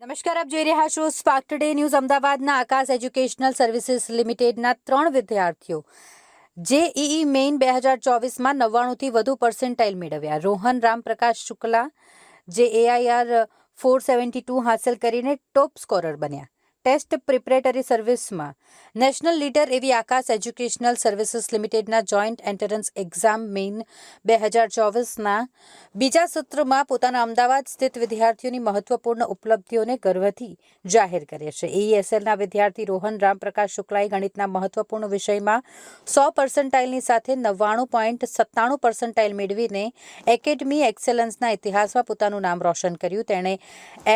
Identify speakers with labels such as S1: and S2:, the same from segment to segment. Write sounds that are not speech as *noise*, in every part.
S1: નમસ્કાર, આપ જોઈ રહ્યા છો સ્પાર્ક ટુડે ન્યૂઝ અમદાવાદના આકાશ એજ્યુકેશનલ સર્વિસીસ લિમિટેડના ત્રણ વિદ્યાર્થીઓ જેઈઈ મેઇન બે હજાર ચોવીસમાં નવ્વાણુંથી વધુ પર્સન્ટાઇલ મેળવ્યા. રોહન રામપ્રકાશ શુક્લા, જે એઆઈઆર ફોર સેવન્ટી ટુ હાંસલ કરીને ટોપ સ્કોરર બન્યા. ટેસ્ટ પ્રિપરેટરી સર્વિસમાં નેશનલ લીડર એવી આકાશ એજ્યુકેશનલ સર્વિસીસ લિમિટેડના જોઈન્ટ એન્ટ્રન્સ એક્ઝામ મેઇન બે હજાર ચોવીસના બીજા સત્રમાં પોતાના અમદાવાદ સ્થિત વિદ્યાર્થીઓની મહત્વપૂર્ણ ઉપલબ્ધિઓને ગર્વથી જાહેર કરે છે. એઈએસએલના વિદ્યાર્થી રોહન રામપ્રકાશ શુક્લાએ ગણિતના મહત્વપૂર્ણ વિષયમાં સો પર્સન્ટાઇલની સાથે નવ્વાણું પોઈન્ટ સત્તાણું પર્સન્ટાઇલ મેળવીને એકેડમી એક્સેલન્સના ઇતિહાસમાં પોતાનું નામ રોશન કર્યું. તેણે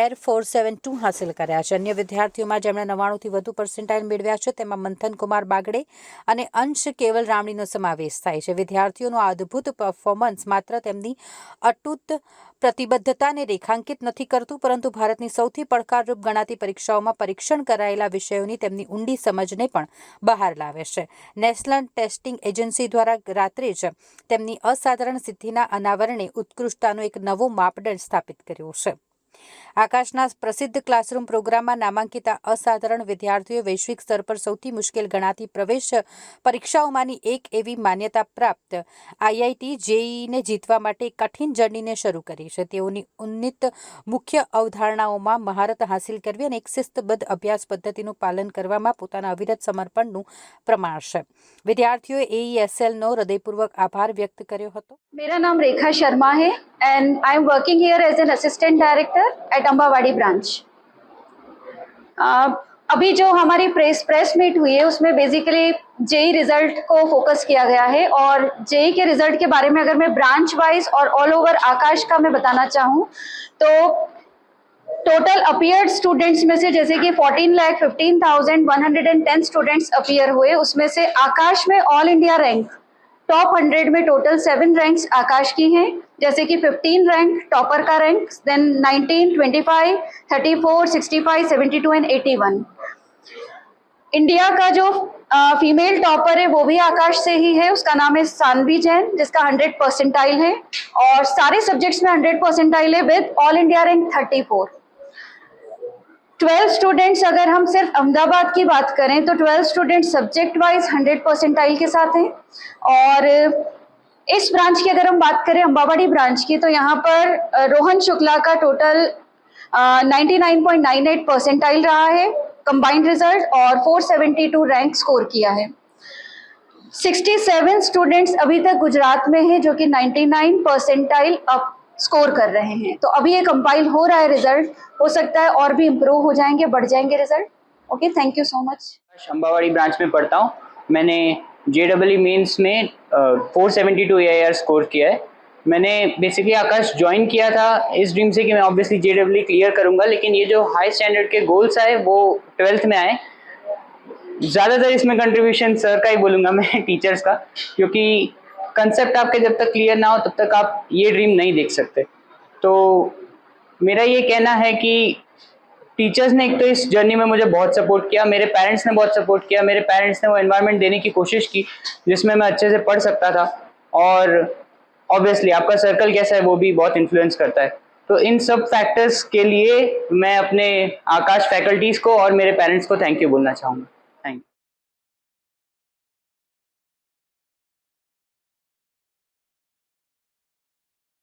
S1: એર ફોર સેવન ટુ હાંસલ કર્યા છે. અન્ય વિદ્યાર્થીઓમાં જેમણે નવ્વાણુંથી વધુ પર્સન્ટાઇલ મેળવ્યા છે, તેમાં મંથન કુમાર બાગડે અને અંશ કેવલ રામણીનો સમાવેશ થાય છે. વિદ્યાર્થીઓનું આ અદ્ભુત પરફોર્મન્સ માત્ર તેમની અટૂટ પ્રતિબદ્ધતાને રેખાંકિત નથી કરતું, પરંતુ ભારતની સૌથી પડકારરૂપ ગણાતી પરીક્ષાઓમાં પરીક્ષણ કરાયેલા વિષયોની તેમની ઊંડી સમજને પણ બહાર લાવે છે. નેશનલ ટેસ્ટિંગ એજન્સી દ્વારા રાત્રે જ તેમની અસાધારણ સિદ્ધિના અનાવરણે ઉત્કૃષ્ટતાનો એક નવો માપદંડ સ્થાપિત કર્યો છે. આકાશના પ્રસિદ્ધ ક્લાસરૂમ પ્રોગ્રામમાં નામાંકિત અસાધારણ વિદ્યાર્થીઓએ વૈશ્વિક સ્તર પર સૌથી મુશ્કેલ ગણાતી પ્રવેશ પરીક્ષાઓમાંની એક એવી માન્યતા પ્રાપ્ત. આઈઆઈટી જેઈને જીતવા માટે કઠિન જર્નીને શરૂ કરી છે. તેઓની ઉન્નત મુખ્ય અવધારણાઓમાં મહારત હાંસિલ કરવી અને એક શિસ્તબદ્ધ અભ્યાસ પદ્ધતિનું પાલન કરવામાં પોતાના અવિરત સમર્પણનું પ્રમાણ છે. વિદ્યાર્થીઓએ એઈએસએલનો હૃદયપૂર્વક આભાર વ્યક્ત કર્યો હતો.
S2: મેરા નામ રેખા શર્મા હે and I am working here as an assistant director at Ambawadi branch अभी जो हमारी प्रेस प्रेस मीट हुई है, उसमें बेसिकली जेई रिज़ल्ट को फोकस किया गया है और जेई के रिज़ल्ट के बारे में अगर मैं ब्रांच वाइज और ऑल ओवर आकाश का मैं बताना चाहूँ तो टोटल अपियर स्टूडेंट्स में से जैसे कि 14 lakh fifteen thousand one hundred and ten students appear हुए, उसमें से आकाश में all India rank top hundred में टोटल सेवन रैंक्स आकाश की हैं जैसे कि 15 रैंक टॉपर का रैंक देन 19, 25, 34, 65, 72 एंड 81 इंडिया का जो फीमेल टॉपर है वो भी आकाश से ही है उसका नाम है सानवी जैन जिसका 100 परसेंटाइल है और सारे सब्जेक्ट्स में 100 परसेंटाइल है with all India rank 34 12 students अगर हम सिर्फ़ अहमदाबाद की बात करें तो 12 स्टूडेंट सब्जेक्ट वाइज 100 परसेंटाइल के साथ हैं। और इस ब्रांच की अगर हम बात करें, अम्बावाड़ी ब्रांच की तो यहाँ पर रोहन शुक्ला का total ninety nine point nine eight percentile रहा है कंबाइंड रिज़ल्ट और 472 रैंक स्कोर किया है। 67 स्टूडेंट्स अभी तक गुजरात में हैं, जो कि 99 परसेंटाइल अप स्कोर कर रहे हैं। तो अभी ये कंपाइल हो रहा है रिज़ल्ट हो सकता है और भी इम्प्रूव हो जाएँगे, बढ़ जाएँगे result okay thank you so much
S3: Ambawadi branch में पढ़ता हूँ। मैंने जे डबल मेंस में फोर सेवेंटी टू ए स्कोर किया है। मैंने बेसिकली आकाश ज्वाइन किया था इस ड्रीम से कि मैं ऑब्वियसली जे डब्ल्यू क्लियर करूँगा, लेकिन ये जो हाई स्टैंडर्ड के गोल्स आए, वो ट्वेल्थ में आए। ज़्यादातर इसमें कंट्रीब्यूशन सर का ही बोलूँगा मैं *laughs* टीचर्स का, क्योंकि कंसेप्ट आपके जब तक क्लियर ना हो, तब तक आप ये ड्रीम नहीं देख सकते। तो मेरा ये कहना है कि टीचर्स ने एक तो इस जर्नी में मुझे बहुत सपोर्ट किया, मेरे पेरेंट्स ने बहुत सपोर्ट किया, मेरे पेरेंट्स ने वो एनवायरनमेंट देने की कोशिश की, जिसमें मैं अच्छे से पढ़ सकता था। और ऑब्वियसली आपका सर्कल कैसा है, वो भी बहुत इन्फ्लुएंस करता है। तो इन सब फैक्टर्स के लिए मैं अपने आकाश फैकल्टीज़ को और मेरे पेरेंट्स को थैंक यू बोलना चाहूँगा।